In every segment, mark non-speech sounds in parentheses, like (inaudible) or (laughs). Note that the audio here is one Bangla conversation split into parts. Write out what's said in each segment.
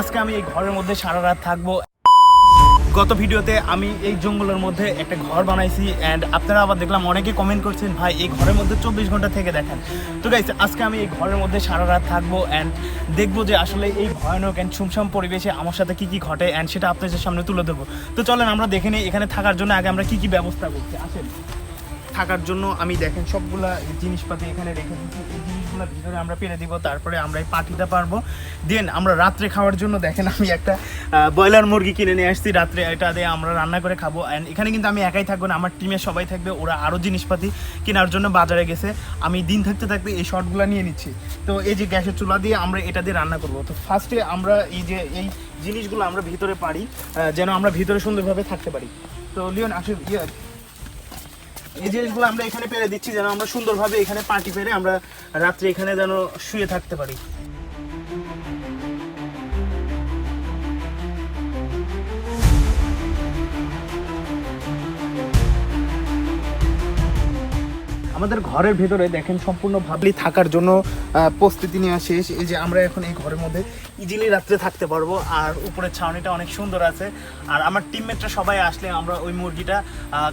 আজকে আমি এই ঘরের মধ্যে সারা রাত থাকব। গত ভিডিওতে আমি এই জঙ্গলের মধ্যে একটা ঘর বানাইছি অ্যান্ড আপনারা আবার দেখলাম অনেকে কমেন্ট করছেন, ভাই, এই ঘরের মধ্যে চব্বিশ ঘণ্টা থেকে দেখেন। তো গাইছে আজকে আমি এই ঘরের মধ্যে সারা রাত থাকব অ্যান্ড দেখব যে আসলে এই ভয়ানক অ্যান্ড সুমসাম পরিবেশে আমার সাথে কি কি ঘটে অ্যান্ড সেটা আপনাদের সামনে তুলে দেবো তো চলেন আমরা দেখে নিই, এখানে থাকার জন্য আগে আমরা কি কি ব্যবস্থা করছি। আসেন। থাকার জন্য আমি দেখেন সবগুলা জিনিসপাতি এখানে রেখে দিচ্ছি এই জিনিসগুলো ভিতরে আমরা পেরে দিব, তারপরে আমরা এই পাটিটা পারব। দেন আমরা রাত্রে খাওয়ার জন্য দেখেন আমি একটা ব্রয়লার মুরগি কিনে নিয়ে আসছি। রাত্রে এটা দিয়ে আমরা রান্না করে খাব। অ্যান্ড এখানে কিন্তু আমি একাই থাকব না, আমার টিমের সবাই থাকবে। ওরা আরও জিনিসপাতি কেনার জন্য বাজারে গেছে। আমি দিন থাকতে থাকতে এই শর্টগুলো নিয়ে নিচ্ছি। তো এই যে গ্যাসের চুলা দিয়ে আমরা এটা দিয়ে রান্না করব। তো ফার্স্টে আমরা এই যে, এই জিনিসগুলো আমরা ভিতরে পারি যেন আমরা ভিতরে সুন্দরভাবে থাকতে পারি। তো লিওন আসলে ইয়ে এই জিনিসগুলো আমরা এখানে পেরে দিচ্ছি যেন আমরা সুন্দরভাবে এখানে পার্টি পেরে আমরা রাত্রে এখানে যেন শুয়ে থাকতে পারি। আমাদের ঘরের ভেতরে দেখেন সম্পূর্ণ ভাবলি থাকার জন্য প্রস্তুতি নেওয়া শেষ। এই যে আমরা এখন এই ঘরের মধ্যে ইজিলি রাত্রে থাকতে পারব আর উপরের ছাউনিটা অনেক সুন্দর আছে। আর আমার টিমমেটরা সবাই আসলে আমরা ওই মুরগিটা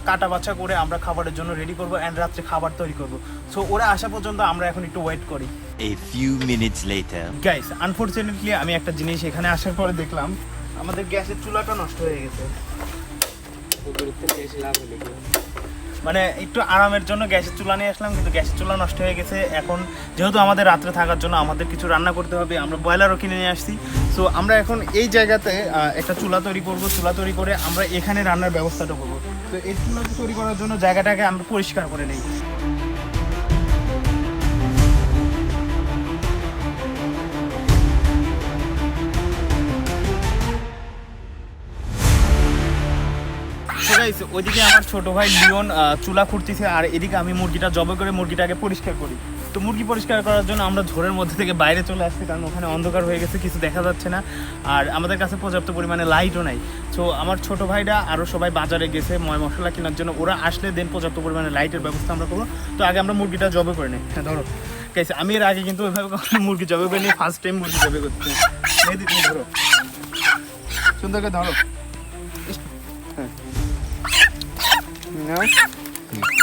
কাটা বাছা করে আমরা খাবারের জন্য রেডি করব অ্যান্ড রাত্রে খাবার তৈরি করব। সো ওরা আসা পর্যন্ত আমরা এখন একটু ওয়েট করি। A few minutes later. Guys unfortunately আমি একটা জিনিস এখানে আসার পরে দেখলাম আমাদের গ্যাসের চুলাটা নষ্ট হয়ে গেছে। মানে একটু আরামের জন্য গ্যাসের চুলা নিয়ে আসলাম, কিন্তু গ্যাসের চুলা নষ্ট হয়ে গেছে। এখন যেহেতু আমাদের রাত্রে থাকার জন্য আমাদের কিছু রান্না করতে হবে, আমরা ব্রয়লারও কিনে নিয়ে আসছি। সো আমরা এখন এই জায়গাতে একটা চুলা তৈরি করব, চুলা তৈরি করে আমরা এখানে রান্নার ব্যবস্থাটা করব। তো এই চুলা তৈরি করার জন্য জায়গাটাকে আমরা পরিষ্কার করে নিই। Guys, ওইদিকে আমার ছোট ভাই লিওন চুলা খুঁড়তেছে আর এদিকে আমি মুরগিটা জবে করে মুরগিটাকে পরিষ্কার করি। তো মুরগি পরিষ্কার করার জন্য আমরা ঝোরের মধ্যে থেকে বাইরে চলে আসছি কারণ ওখানে অন্ধকার হয়ে গেছে কিছু দেখা যাচ্ছে না। আর আমাদের কাছে পর্যাপ্ত পরিমাণে লাইটও নাই। তো আমার ছোট ভাইরা আরও সবাই বাজারে গেছে ময় মশলা কেনার জন্য। ওরা আসলে দেন পর্যাপ্ত পরিমাণে লাইটের ব্যবস্থা আমরা করব। তো আগে আমরা মুরগিটা জবে করে নিই। হ্যাঁ ধরো। গাইস আমি এর আগে কিন্তু ওইভাবে কখনো মুরগি জবে করে নিই ফার্স্ট টাইম মুরগি জবে করতে ধরো। সুন্দর করে ধরো। নাও।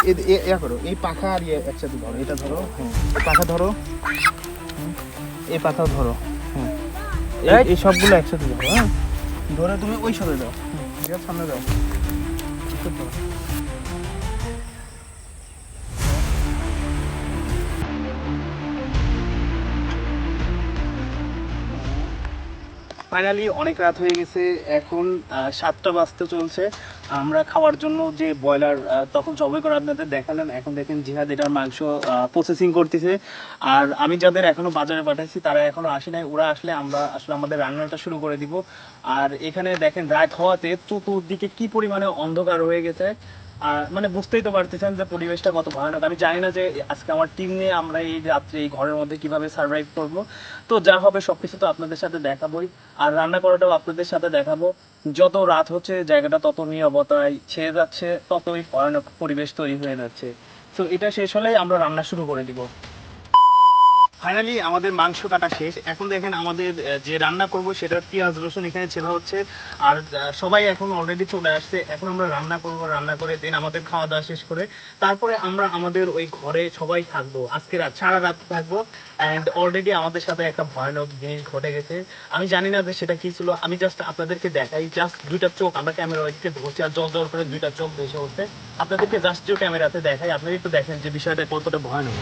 এ- ইয়া করো এই পাখা আর ইয়ে একসাথে ধরো এটা ধরো হ্যাঁ পাখা ধরো এই পাখাও ধরো হ্যাঁ এই- এই। সবগুলো একসাথে ধরো হ্যাঁ ধরে তুমি ওই সাথে দাও হুম, ঠিক আছে, সামনে দাও ফাইনালি অনেক রাত হয়ে গেছে এখন সাতটা বাজতে চলছে। আমরা খাওয়ার জন্য যে ব্রয়লার তখন সবই করে আপনাদের দেখালাম। এখন দেখেন জিহাদ এটার মাংস প্রসেসিং করতেছে। আর আমি যাদের এখনও বাজারে পাঠাচ্ছি তারা এখনও আসে নাই। ওরা আসলে আমরা, আসলে আমাদের রান্নাটা শুরু করে দিব। আর এখানে দেখেন রাত হওয়াতে চতুর্দিকে কি পরিমাণে অন্ধকার হয়ে গেছে। মানে বুঝতেই তো পারতেছেন যে পরিবেশটা কত ভয়ানক। আমি জানি না যে আজকে আমার টিম নিয়ে আমরা এই রাত্রে, এই ঘরের মধ্যে কীভাবে সার্ভাইভ করব। তো যা হবে সবকিছু তো আপনাদের সাথে দেখাবোই। আর রান্না করাটাও আপনাদের সাথে দেখাবো। যত রাত হচ্ছে, জায়গাটা তত নিরবতায় ছেয়ে যাচ্ছে, ততই ভয়ানক পরিবেশ তৈরি হয়ে যাচ্ছে। তো এটা শেষ হলেই আমরা রান্না শুরু করে দিব। ফাইনালি আমাদের মাংস কাটা শেষ। এখন দেখেন আমাদের যে রান্না করব সেটা পেঁয়াজ, রসুন এখানে ছেলা হচ্ছে। আর সবাই এখন অলরেডি চলে আসছে। এখন আমরা রান্না করব, রান্না করে দিন আমাদের খাওয়া দাওয়া শেষ করে তারপরে আমরা আমাদের ওই ঘরে সবাই থাকব। আজকে রাত, সারা রাত থাকব। অ্যান্ড অলরেডি আমাদের সাথে একটা ভয়ানক জিনিস ঘটে গেছে। আমি জানি না যে সেটা কি ছিল। আমি জাস্ট আপনাদেরকে দেখাই জাস্ট দুইটা চোখ আমরা ক্যামেরা ওইদিকে ধরছি আর জল জল করে দুইটা চোখ ভেসে উঠছে। আপনাদেরকে জাস্ট যে ক্যামেরাতে দেখাই। আপনারা একটু দেখেন যে বিষয়টা কতটা ভয়ানক।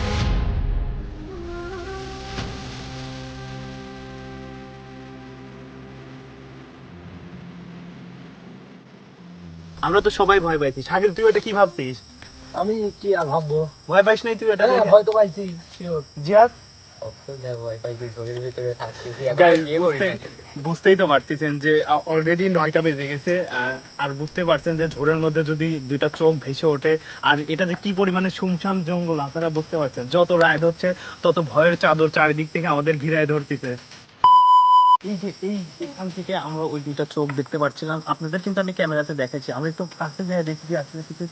আমরা তো সবাই ভয় পাইছি। শাকিল তুই এটা কি ভাবছিস? আমি কি আর ভাববো? ভয় পাইস নাই তুই এটা হ্যাঁ, পাইছি ভয় পাইছি ভিতরে থাকছি Guys, বুঝতে- বুঝতেই তো পারতেছেন যে অলরেডি নয়টা বেজে গেছে আর বুঝতে পারছেন যে ঝোরের মধ্যে যদি দুইটা চোখ ভেসে ওঠে আর এটা যে কি পরিমাণে শুমশাম জঙ্গল আপনারা বুঝতে পারছেন। যত রায় ধরছে তত ভয়ের চাদর চারিদিক থেকে আমাদের ঘিরায় ধরতেছে। এই যে, এই এখান থেকে আমরা ওই দুইটা চোখ দেখতে পাচ্ছিলাম আপনাদের কিন্তু আমি ক্যামেরাতে দেখাচ্ছি। আমরা একটু কাছে যেয়ে দেখি যে আসলে কিছু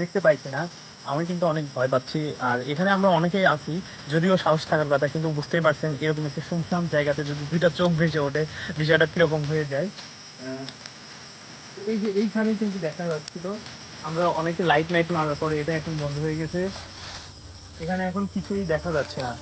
দেখতে পাইছি না আমি কিন্তু অনেক ভয় পাচ্ছি। আর এখানে আমরা অনেকেই আছি, যদিও সাহস থাকার কথা, কিন্তু বুঝতেই পারছেন, এরকম একটা শুনশান জায়গাতে যদি দুইটা চোখ ভেসে ওঠে, বিষয়টা কীরকম হয়ে যায়। এই যে, এইখানে কিন্তু দেখা যাচ্ছিল, আমরা অনেকে লাইট লাইট মারার পরে এটা এখন বন্ধ হয়ে গেছে। এখানে এখন কিছুই দেখা যাচ্ছে না।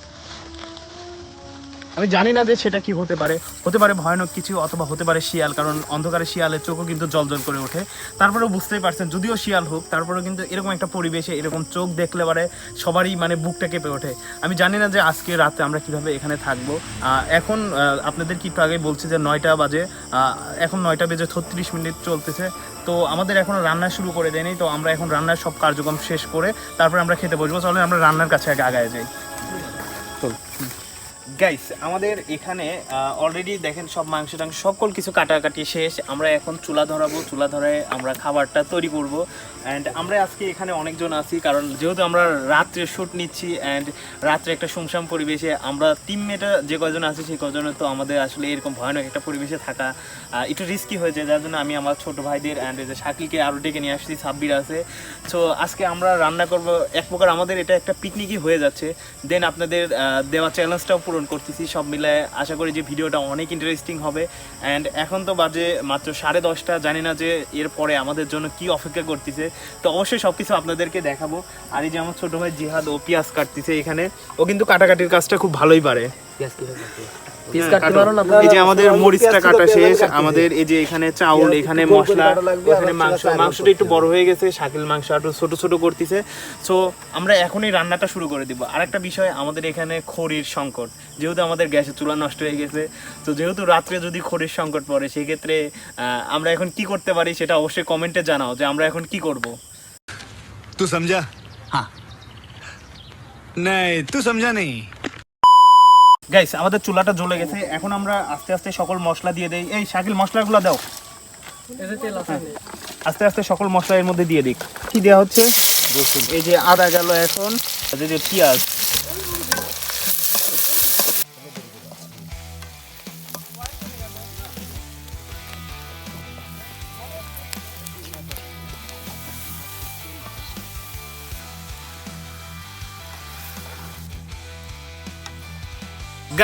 আমি জানি না যে সেটা কি হতে পারে। হতে পারে ভয়ানক কিছু অথবা হতে পারে শিয়াল, কারণ অন্ধকারে শিয়ালের চোখও কিন্তু জল জল করে ওঠে। তারপরেও বুঝতেই পারছেন, যদিও শিয়াল হোক, তারপরেও কিন্তু এরকম একটা পরিবেশে এরকম চোখ দেখলে পারে সবারই মানে বুকটা কেঁপে ওঠে। আমি জানি না যে আজকে রাতে আমরা কীভাবে এখানে থাকব। এখন আপনাদের কি আগে বলছি যে নয়টা বাজে এখন নয়টা বেজে ছত্রিশ মিনিট চলতেছে। তো আমাদের এখনও রান্না শুরু করে দেয়নি, তো আমরা এখন রান্নার সব কার্যক্রম শেষ করে তারপরে আমরা খেতে বসবো। চলে আমরা রান্নার কাছে আগে আগায় যাই। গাইস আমাদের এখানে অলরেডি দেখেন সব মাংস টাংস, সকল কিছু কাটাকাটি শেষ। আমরা এখন চুলা ধরাবো, চুলা ধরে আমরা খাবারটা তৈরি করব। অ্যান্ড আমরা আজকে এখানে অনেকজন আছি, কারণ যেহেতু আমরা রাত্রে শ্যুট নিচ্ছি অ্যান্ড রাত্রে একটা শুমশাম পরিবেশে, আমরা টিমমেটে যে কজন আছি, সেই কজনের তো আমাদের আসলে এরকম ভয়ানক একটা পরিবেশে থাকা একটু রিস্কি হয়েছে, যার জন্য আমি আমার ছোট ভাইদের অ্যান্ড যে শাকিলকে আরও ডেকে নিয়ে আসছি, সাব্বির আছে। সো আজকে আমরা রান্না করব, এক প্রকার আমাদের এটা একটা পিকনিকই হয়ে যাচ্ছে। দেন আপনাদের দেওয়া চ্যালেঞ্জটাও পূরণ করতেছি, সব মিলে আশা করি যে ভিডিওটা অনেক ইন্টারেস্টিং হবে। অ্যান্ড এখন তো বাজে মাত্র সাড়ে দশটা, জানি না যে এরপরে আমাদের জন্য কি অপেক্ষা করতেছে। তো অবশ্যই সব কিছু আপনাদেরকে দেখাবো। আর এই যে আমার ছোটো ভাই জিহাদ, ও পেঁয়াজ কাটতেছে এখানে। ও কিন্তু কাটাকাটির কাজটা খুব ভালোই পারে। হ্যাঁ, এই যে আমাদের মরিচটা কাটা শেষ আমাদের এই যে এখানে চাউল এখানে মশলা এখানে মাংস মাংসটা একটু বড় হয়ে গেছে শাকিল মাংস আরও ছোট ছোট করতেছে। সো আমরা এখনই রান্নাটা শুরু করে দিব। বিষয় আমাদের এখানে খড়ির সংকট। যেহেতু আমাদের গ্যাসের চুলা নষ্ট হয়ে গেছে তো যেহেতু রাত্রে যদি খড়ির সংকট পড়ে সেক্ষেত্রে আমরা এখন কি করতে পারি সেটা অবশ্যই কমেন্টে জানাও যে আমরা এখন কি করব। তুই সমঝা হ্যাঁ নাই তুই সমঝা নেই গাইস আমাদের চুলাটা জ্বলে গেছে। এখন আমরা আস্তে আস্তে সকল মশলা দিয়ে দেই। এই শাকিল, মশলাগুলো দাও। আস্তে আস্তে সকল মশলা এর মধ্যে দিয়ে দিক। কি দেওয়া হচ্ছে? এই যে আদা গেল এখন পেঁয়াজ।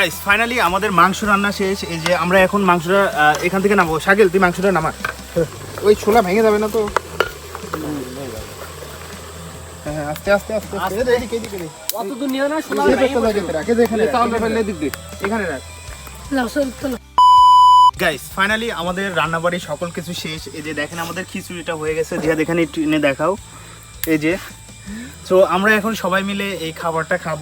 গাইস ফাইনালি আমাদের মাংস রান্না শেষ। এই যে আমরা এখন মাংসটা এখান থেকে নামাবো। শাকিল তুই মাংসটা নামা। ওই ছোলা ভেঙে যাবে না তো? হ্যাঁ, আস্তে আস্তে আস্তে আস্তে। এদিকে, এদিকে, এদিকে। অত দূর নিও না শোনা এই একটা জায়গাতে রাখ, এই যে এখানে রাখ, গাইস ফাইনালি আমাদের রান্নাবাড়ি সকল কিছু শেষ। এই যে দেখেন আমাদের খিচুড়িটা হয়ে গেছে। জিহাদ এখানে একটু দেখাও। এই যে। তো আমরা এখন সবাই মিলে এই খাবারটা খাব।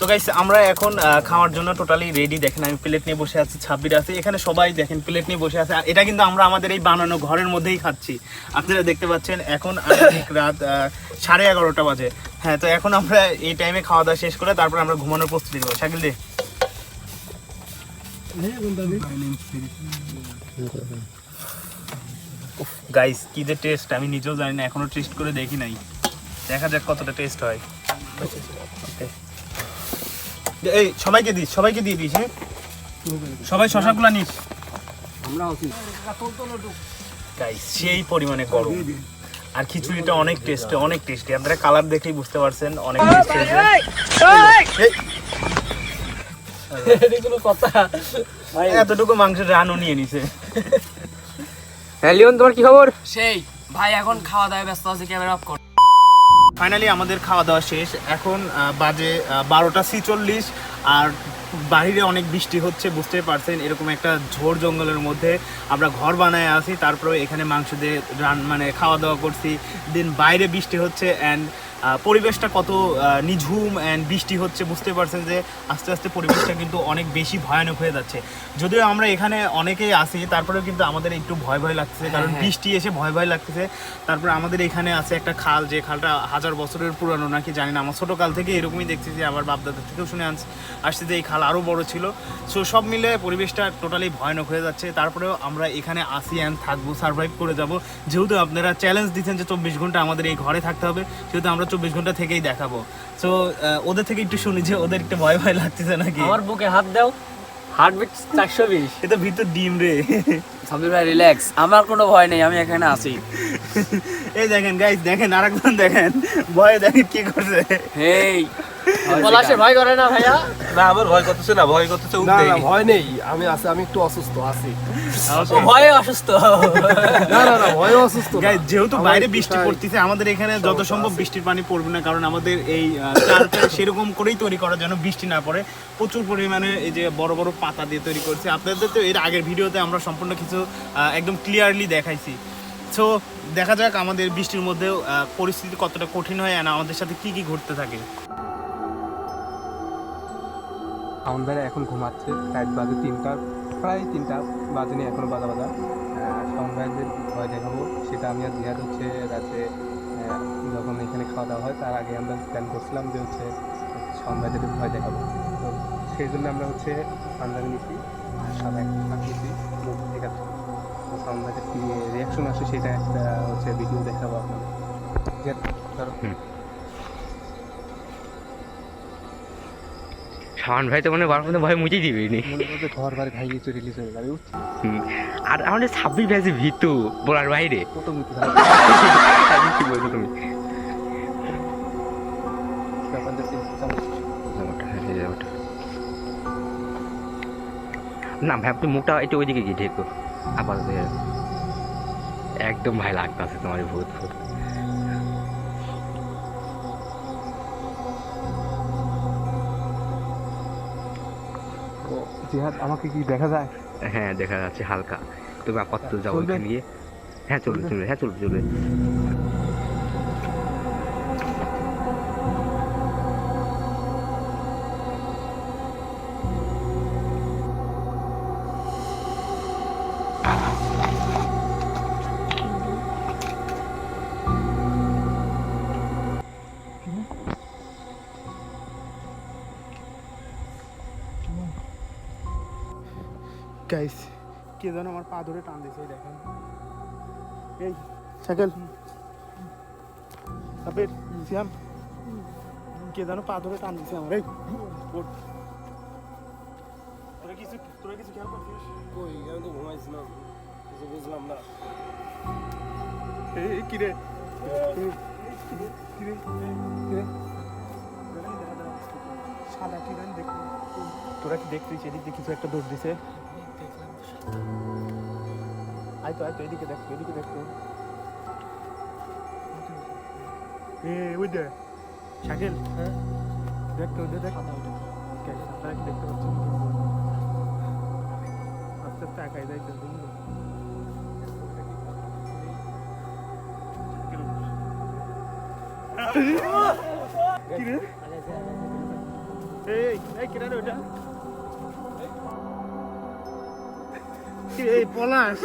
তো গাইস আমরা এখন খাওয়ার জন্য টোটালি রেডি দেখেন, আমি প্লেট নিয়ে বসে আছি, ছাব্বির আছে। এখানে সবাই দেখেন প্লেট নিয়ে বসে আছে। এটা কিন্তু আমরা আমাদের এই বানানো ঘরের মধ্যেই খাচ্ছি। আপনারা দেখতে পাচ্ছেন, এখন রাত সাড়ে এগারোটা বাজে। হ্যাঁ তো এখন আমরা এই টাইমে খাওয়া দাওয়া শেষ করে তারপর আমরা ঘুমানোর প্রস্তুতি নেব। শাকিল দে। গাইস কি যে টেস্ট আমি নিজেও জানি না, এখনও টেস্ট করে দেখি নাই। দেখা যাক কতটা টেস্ট হয়। Okay. এই সবাইকে দিস সবাইকে দিয়ে দিস হ্যাঁ? সবাই শশাগুলো নিস। সেই পরিমাণে গরম। আর খিচুড়িটা অনেক টেস্টি অনেক টেস্টি আপনারা কালার দেখেই বুঝতে পারছেন অনেক টেস্টি (laughs) কথা। এতটুকু মাংসের রানও নিয়ে নিছে। হ্যাঁ লিওন তোমার কি খবর? সেই ভাই এখন খাওয়া দাওয়া ব্যস্ত আছে ক্যামেরা অফ কর। ফাইনালি আমাদের খাওয়া দাওয়া শেষ। এখন বাজে বারোটা ছিচল্লিশ, আর বাহিরে অনেক বৃষ্টি হচ্ছে বুঝতে পারছেন, এরকম একটা ঝোর জঙ্গলের মধ্যে আমরা ঘর বানায় আছি। তারপরে এখানে মাংস দিয়ে রান মানে খাওয়া দাওয়া করছি। দিন বাইরে বৃষ্টি হচ্ছে অ্যান্ড পরিবেশটা কত নিঝুম অ্যান্ড বৃষ্টি হচ্ছে বুঝতে পারছেন যে আস্তে আস্তে পরিবেশটা কিন্তু অনেক বেশি ভয়ানক হয়ে যাচ্ছে। যদিও আমরা এখানে অনেকেই আসি তারপরেও কিন্তু আমাদের একটু ভয় ভয় লাগতেছে কারণ হ্যাঁ। বৃষ্টি এসে ভয় ভয় লাগতেছে। তারপরে আমাদের এখানে আছে একটা খাল যে খালটা হাজার বছরের পুরানো নাকি জানি না আমার ছোটো কাল থেকে এরকমই দেখছি যে আমার বাপদাদার থেকেও শুনে আনছি আসছে যে এই খাল আরও বড় ছিল। সো সব মিলে পরিবেশটা টোটালি ভয়ানক হয়ে যাচ্ছে। তারপরেও আমরা এখানে আসি অ্যান্ড থাকব সার্ভাইভ করে যাব। যেহেতু আপনারা চ্যালেঞ্জ দিচ্ছেন যে চব্বিশ ঘণ্টা আমাদের এই ঘরে থাকতে হবে সেহেতু আমরা চব্বিশ ঘণ্টা থেকেই দেখাবো। সো ওদের থেকে একটু শুনি যে ওদের একটু ভয় ভয় লাগতেছে নাকি? আমার বুকে হাত দাও হার্টবিট চারশো বিশ। এটা ভিতর ডিম রে। সাবির ভাই রিল্যাক্স আমার কোনো ভয় নেই আমি এখানে আছি। এই দেখেন গাইস দেখেন আরেকজন দেখেন। ভয়ে দেখেন কি করছে। হেই পলাশে ভয় করে না ভাইয়া? না আমার ভয় করতেছে না ভয় করতেছে না না ভয় নেই। আমি আছি আমি একটু অসুস্থ আছি। ভয়ে অসুস্থ। না না না ভয় অসুস্থ গাইস যেহেতু বাইরে বৃষ্টি পড়তেছে আমাদের এখানে যত সম্ভব বৃষ্টির পানি পড়বে না কারণ আমাদের এই সেরকম করেই তৈরি করার জন্য বৃষ্টি না পড়ে। প্রচুর পরিমাণে এই যে বড় বড় পাতা দিয়ে তৈরি করছে। আপনাদের তো এর আগের ভিডিওতে আমরা সম্পূর্ণ কিছু আহ, একদম ক্লিয়ারলি দেখাইছি। সো দেখা যাক আমাদের বৃষ্টির মধ্যেও আহ, পরিস্থিতি কতটা কঠিন হয় আর আমাদের সাথে কি কি ঘটতে থাকে। আমার ভাইরা এখন ঘুমাচ্ছে, রাত বাজে তিনটা, প্রায় তিনটা বাজে নিয়ে এখনও বাজা। বাজা শাওন ভাইদের ভয় দেখাবো, সেটা আমি আর জিহাদ হচ্ছে রাতে যখন এখানে খাওয়া দাওয়া হয়, তার আগে আমরা প্ল্যান করছিলাম যে হচ্ছে শাওন ভাইদের ভয় দেখাবো। তো সেই জন্য আমরা হচ্ছে পাঞ্জাবি নিচ্ছি আর সাদা একটা ভাইদের কি রিয়াকশন আসে সেটা একটা হচ্ছে ভিডিও দেখাবো আপনাদের। ধরো। শাওন ভাই তো মানে বারো মধ্যে ভয় মুচেই দিবি নি মনে ঘর বাড়ি ভাই কিছু রিলিজ হয়ে যাবে আর আমাদের ছাব্বিশ ব্যাচে ভিতু বলার বাইরে। কত (laughs) কি বলছো তুমি? ব্যাপারটা চিন্তা চালাচ্ছি ওটা, এই যে ওটা। না ভাই আপনি মুখটা একটু ওইদিকে গিয়ে ঢেকো আপাতত। একদম ভাই লাগতেছে তোমার ভূত ভূত জিহাদ আমাকে কি দেখা যায়? হ্যাঁ দেখা যাচ্ছে হালকা। তুমি আপাতত যাও ওখানে গিয়ে। হ্যাঁ চলবে চলবে হ্যাঁ চলবে চলবে। গাইস কে যেন আমার পা ধরে টান দিছে দেখেন। এই। সাইকেল তারপরে সিয়াম কে যেন পা ধরে টান দিছে আমার এই। তোরা কিছু তোরা কিছু খেয়াল করছিস? কই আমি তো ঘুমাইছিলাম। কিছু বুঝলাম না। এই কি রে? কি রে? কি সাদা কি রে দেখ তোরা কি দেখছিস এদিক দিয়ে কিছু একটা দৌড় দিছে। আয় তো আয় তো এদিকে দেখ এদিকে দেখ এ ওই দে শাকিল। হ্যাঁ? দেখ তো ওদের দেখ। আপনারা দেখতে পাচ্ছেন আস্তে আস্তে একাই যাইতে বুঝলো? এই এই কিরে ওটা এই পলাশ।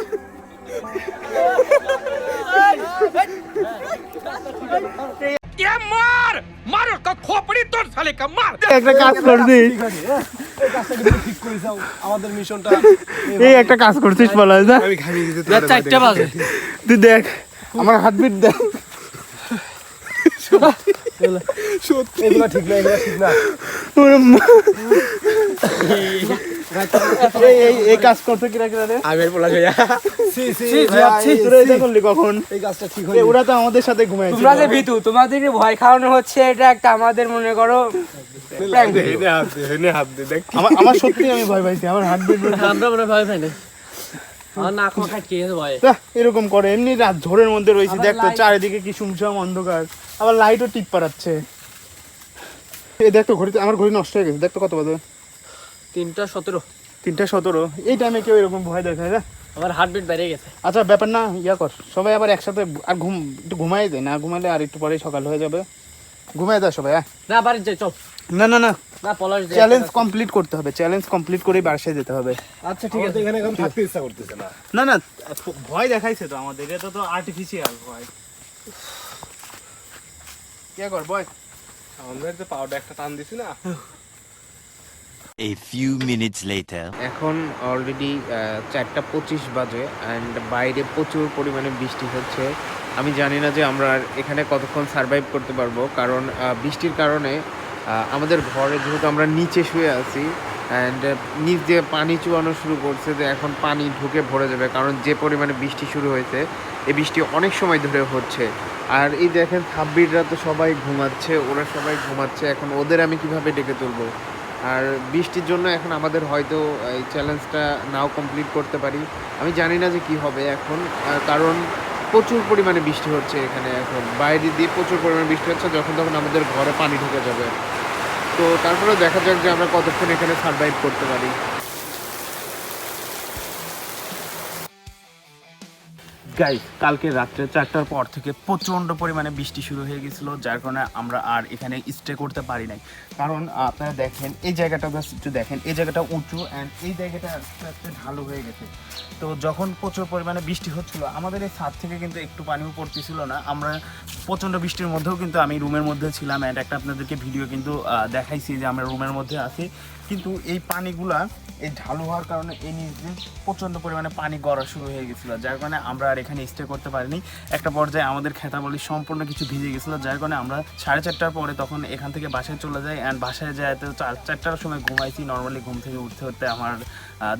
একটা কাজ করছিস ঠিক করে যাও আমাদের মিশনটা এই একটা কাজ করছিস পলাশ না আমি ঘামিয়ে দিতে রাত বাজে। তুই দেখ আমার হার্টবিট দেখ। এগুলো ঠিক না এগুলো ঠিক না। এই এই এই কাজ করতে কিরা কিরা রে? আমি আর বলা যায় সি সি ছি, ভাইয়া, ছি, এই তোরা এটা করলি কখন? এই কাজটা ঠিক এ, ওরা তো আমাদের সাথে ঘুমাইছে তোমরা যে ভিতু তোমাদেরকে ভয় খাওয়ানো হচ্ছে এটা একটা আমাদের মনে করো prank video। আমার আমার সত্যি আমি ভয় পাইছি আমার হার্টবিট আমরা মনে ভয় পাই না। আমার নাক মাথা কে ভয়। এরকম করে এমনি রাত ঝোরের মধ্যে রয়েছে আবার দেখ তো চারিদিকে কি শুনছাম অন্ধকার। আবার লাইটও টিপ পাড়াচ্ছে। এই দেখ তো ঘড়িতে আমার ঘড়ি নষ্ট হয়ে গেছে দেখতো কত বাজে। তিনটা সতেরো। তিনটা সতেরো। এই টাইমে কেউ এরকম ভয় দেখায় না? আমার হার্টবিট বেড়ে গেছে। আচ্ছা ব্যাপার না ইয়া কর। সবাই আবার একসাথে আর ঘুম একটু ঘুমাই যায় না ঘুমালে আর একটু পরেই সকাল হয়ে যাবে। ঘুমিয়ে দাও সবাই হ্যাঁ? না বাড়ি যাই চল। না না না। না পলাশ চ্যালেঞ্জ কমপ্লিট করতে হবে চ্যালেঞ্জ কমপ্লিট করেই বাসায় যেতে হবে। আচ্ছা ঠিক আছে। এখানে এখন থাকতে ইচ্ছা করতেছে না। না না ভয় দেখাইছে তো আমাদের। এটা তো আর্টিফিশিয়াল ভয়। কে কর বয়। শাওন ভাইয়ের যে পাউডার একটা টান দিছি না A few minutes later. এখন অলরেডি চারটা পঁচিশ বাজে অ্যান্ড বাইরে প্রচুর পরিমাণে বৃষ্টি হচ্ছে। আমি জানি না যে আমরা এখানে কতক্ষণ সার্ভাইভ করতে পারব, কারণ বৃষ্টির কারণে আমাদের ঘরে যেহেতু আমরা নিচে শুয়ে আছি অ্যান্ড নিচ দিয়ে পানি চুয়ানো শুরু করছে যে এখন পানি ঢুকে ভরে যাবে, কারণ যে পরিমাণে বৃষ্টি শুরু হয়েছে, এই বৃষ্টি অনেক সময় ধরে হচ্ছে। আর এই দেখেন সাব্বিররা তো সবাই ঘুমাচ্ছে, ওরা সবাই ঘুমাচ্ছে, এখন ওদের আমি কীভাবে ডেকে তুলবো? আর বৃষ্টির জন্য এখন আমাদের হয়তো এই চ্যালেঞ্জটা নাও কমপ্লিট করতে পারি। আমি জানি না যে কি হবে এখন কারণ প্রচুর পরিমাণে বৃষ্টি হচ্ছে এখানে এখন। বাইরে দিয়ে প্রচুর পরিমাণে বৃষ্টি হচ্ছে, যখন তখন আমাদের ঘরে পানি ঢুকে যাবে। তো তারপরে দেখা যাক যে আমরা কতক্ষণ এখানে সার্ভাইভ করতে পারি। গাইস কালকে রাত্রে চারটার পর থেকে প্রচণ্ড পরিমাণে বৃষ্টি শুরু হয়ে গেছিল, যার কারণে আমরা আর এখানে স্টে করতে পারি নাই। কারণ আপনারা দেখেন, এই জায়গাটা just একটু দেখেন, এই জায়গাটা উঁচু অ্যান্ড এই জায়গাটা আস্তে আস্তে ঢালু হয়ে গেছে। তো যখন প্রচুর পরিমাণে বৃষ্টি হচ্ছিল, আমাদের এই ছাদ থেকে কিন্তু একটু পানিও পড়তেছিল না। আমরা প্রচণ্ড বৃষ্টির মধ্যেও কিন্তু আমি রুমের মধ্যে ছিলাম অ্যান্ড একটা আপনাদেরকে ভিডিও কিন্তু দেখাইছি যে আমরা রুমের মধ্যে আছি। কিন্তু এই পানিগুলা এই ঢালু হওয়ার কারণে এই নিচ দিয়ে প্রচণ্ড পরিমাণে পানি গড়া শুরু হয়ে গেছিল, যার কারণে আমরা আর এখানে স্টে করতে পারিনি। একটা পর্যায়ে আমাদের খেতাবলি সম্পূর্ণ কিছু ভিজে গেছিল, যার কারণে আমরা সাড়ে চারটার পরে তখন এখান থেকে বাসায় চলে যাই অ্যান্ড বাসায় যায় তো চার, চারটার সময় ঘুমাইছি। নর্মালি ঘুম থেকে উঠতে উঠতে আমার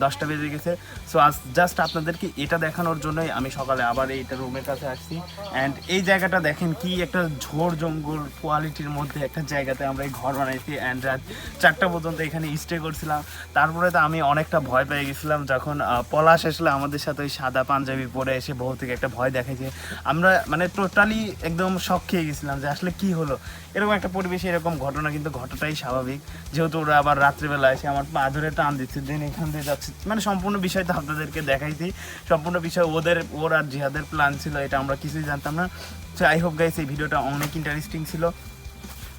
দশটা বেজে গেছে। সো আজ জাস্ট আপনাদেরকে এটা দেখানোর জন্যই আমি সকালে আবার এইটা রুমের কাছে আসছি। অ্যান্ড এই জায়গাটা দেখেন কি একটা ঝোড় জঙ্গল কোয়ালিটির মধ্যে একটা জায়গাতে আমরা এই ঘর বানাইছি। অ্যান্ড রাত চারটা পর্যন্ত এখানে স্টে করছিলাম। তারপরে তো আমি অনেকটা ভয় পেয়ে গেছিলাম যখন পলাশ আসলে আমাদের সাথে ওই সাদা পাঞ্জাবি পরে এসে থেকে একটা ভয় দেখাইছে। আমরা মানে টোটালি একদম শখ খেয়ে গেছিলাম যে আসলে কি হলো। এরকম একটা পরিবেশে এরকম ঘটনা কিন্তু ঘটাটাই স্বাভাবিক। যেহেতু ওরা আবার রাত্রিবেলা এসে আমার পা ধরে টান দিচ্ছে দেন এখান থেকে যাচ্ছে। মানে সম্পূর্ণ বিষয় তো আপনাদেরকে দেখাইছি। সম্পূর্ণ বিষয় ওদের, ওর আর জিহাদের প্ল্যান ছিল, এটা আমরা কিছুই জানতাম না। সো আই হোপ গাইস এই ভিডিওটা অনেক ইন্টারেস্টিং ছিল।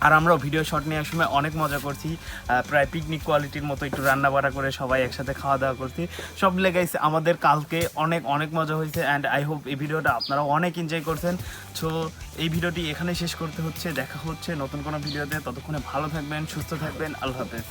আর আমরাও ভিডিও শট নেওয়ার সময় অনেক মজা করছি। প্রায় পিকনিক কোয়ালিটির মতো একটু রান্না বাড়া করে সবাই একসাথে খাওয়া দাওয়া করছি। সব লেগাইছে আমাদের কালকে অনেক অনেক মজা হয়েছে অ্যান্ড আই হোপ এই ভিডিওটা আপনারাও অনেক এনজয় করছেন। সো এই ভিডিওটি এখানে শেষ করতে হচ্ছে। দেখা হচ্ছে নতুন কোনো ভিডিওতে ততক্ষণে ভালো থাকবেন, সুস্থ থাকবেন। আল্লাহ হাফেজ।